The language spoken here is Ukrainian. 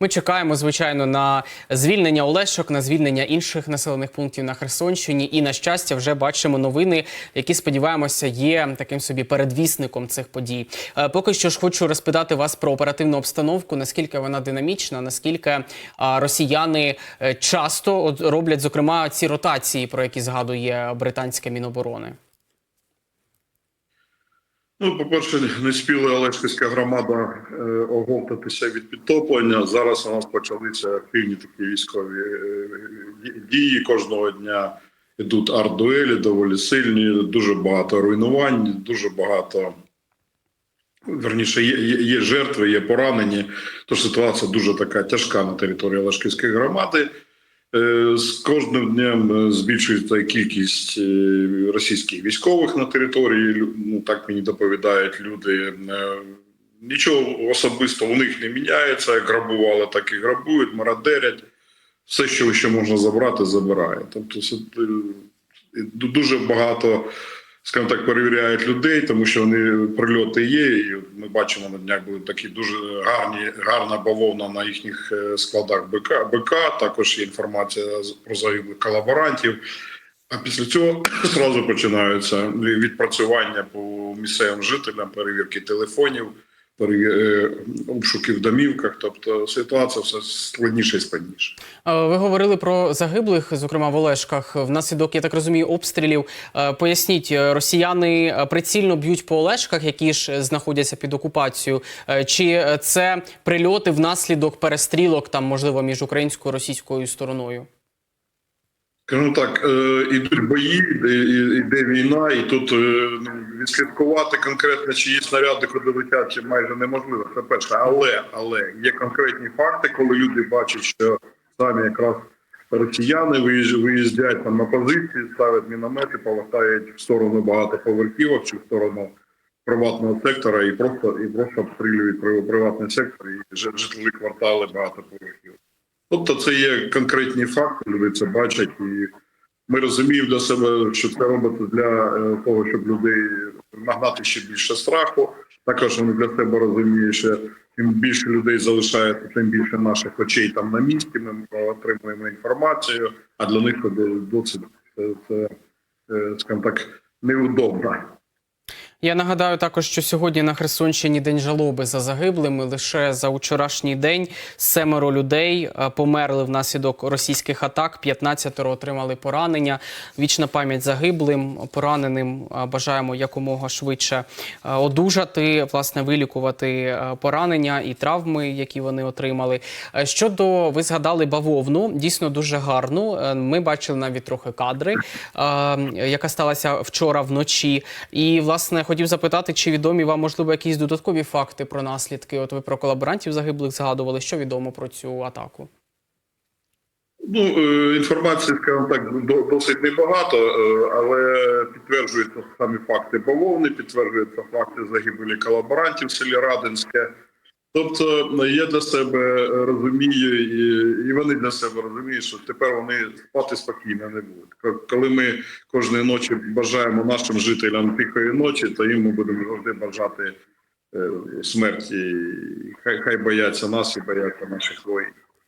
Ми чекаємо, звичайно, на звільнення Олешок, на звільнення інших населених пунктів на Херсонщині. І на щастя, вже бачимо новини, які сподіваємося є таким собі передвісником цих подій. Е, Поки що ж хочу розпитати вас про оперативну обстановку, наскільки вона динамічна, наскільки росіяни е, часто роблять зокрема ці ротації, про які згадує британське міноборони. Ну, по-перше, не спіла Олешківська громада е, оговтатися від підтоплення. Зараз у нас почалися активні такі військові е, дії. Кожного дня йдуть арт-дуелі, доволі сильні, дуже багато руйнувань, дуже багато. Верніше, є, є, є жертви, є поранені. Тож ситуація дуже така тяжка на території Олешківської громади. Е, З кожним днем е, збільшується кількість е, російських військових на території. Ну так мені доповідають люди. Нічого особисто у них не міняється. Як грабували, так і грабують, мародерять. Все, що ще можна забрати, забирає. Тобто, це, дуже багато, скажімо так, перевіряють людей, тому що вони прильоти є. І ми бачимо на днях були такі дуже гарні, гарна бавовна на їхніх е, складах БК. БК. Також є інформація про загиблих колаборантів. А після цього зразу починаються відпрацювання по місцевим жителям, перевірки телефонів, обшуки в домівках. Тобто ситуація все складніше і складніше. Е, Ви говорили про загиблих, зокрема в Олешках, внаслідок, я так розумію, обстрілів. Е, Поясніть, е, росіяни е, прицільно б'ють по Олешках, які ж е, знаходяться під окупацією, Е, чи е, це прильоти внаслідок перестрілок, там можливо між українською і російською стороною? Скажімо так, е, ідуть бої, іде війна, і тут е, ну, відслідкувати конкретно, чи є снаряди, куди летять, чи майже неможливо. Це перше. Але, але є конкретні факти, коли люди бачать, що самі якраз росіяни виїздять там на позиції, ставлять міномети, повертають в сторону багатоповерхівок чи в сторону приватного сектора і просто і просто обстрілюють при- приватний сектор і жи- житлові квартали багатоповерхівок. Тобто це є конкретні факти, люди це бачать, і ми розуміємо для себе, що це робиться для е, того, щоб людей нагнати ще більше страху. Також вони для себе розуміють, що чим більше людей залишається, тим більше наших очей там на місці. Ми отримуємо інформацію, а для них це досить це, це е, скажімо так неудобно. Я нагадаю також, що сьогодні на Херсонщині день жалоби за загиблими. Лише за вчорашній день семеро людей е, померли внаслідок російських атак. 15 отримали поранення. Вічна пам'ять загиблим, пораненим. Е, Бажаємо якомога швидше е, одужати, власне, вилікувати поранення і травми, які вони отримали. Щодо ви згадали бавовну, дійсно дуже гарну. Ми бачили навіть трохи кадри, яка сталася вчора вночі. І власне хотів запитати, чи відомі вам можливо якісь додаткові факти про наслідки? От ви про колаборантів загиблих згадували. Що відомо про цю атаку? Ну, е, інформації, скажімо так, досить небагато, е, але підтверджуються самі факти бавовни, підтверджуються факти загибелі колаборантів в селі Радинське. Тобто ну, я для себе розумію, і, і вони для себе розуміють, що тепер вони спати спокійно не будуть. Коли ми кожної ночі бажаємо нашим жителям тихої ночі, то їм ми будемо завжди бажати е, смерті. Хай, хай бояться нас і бояться наших воїнів.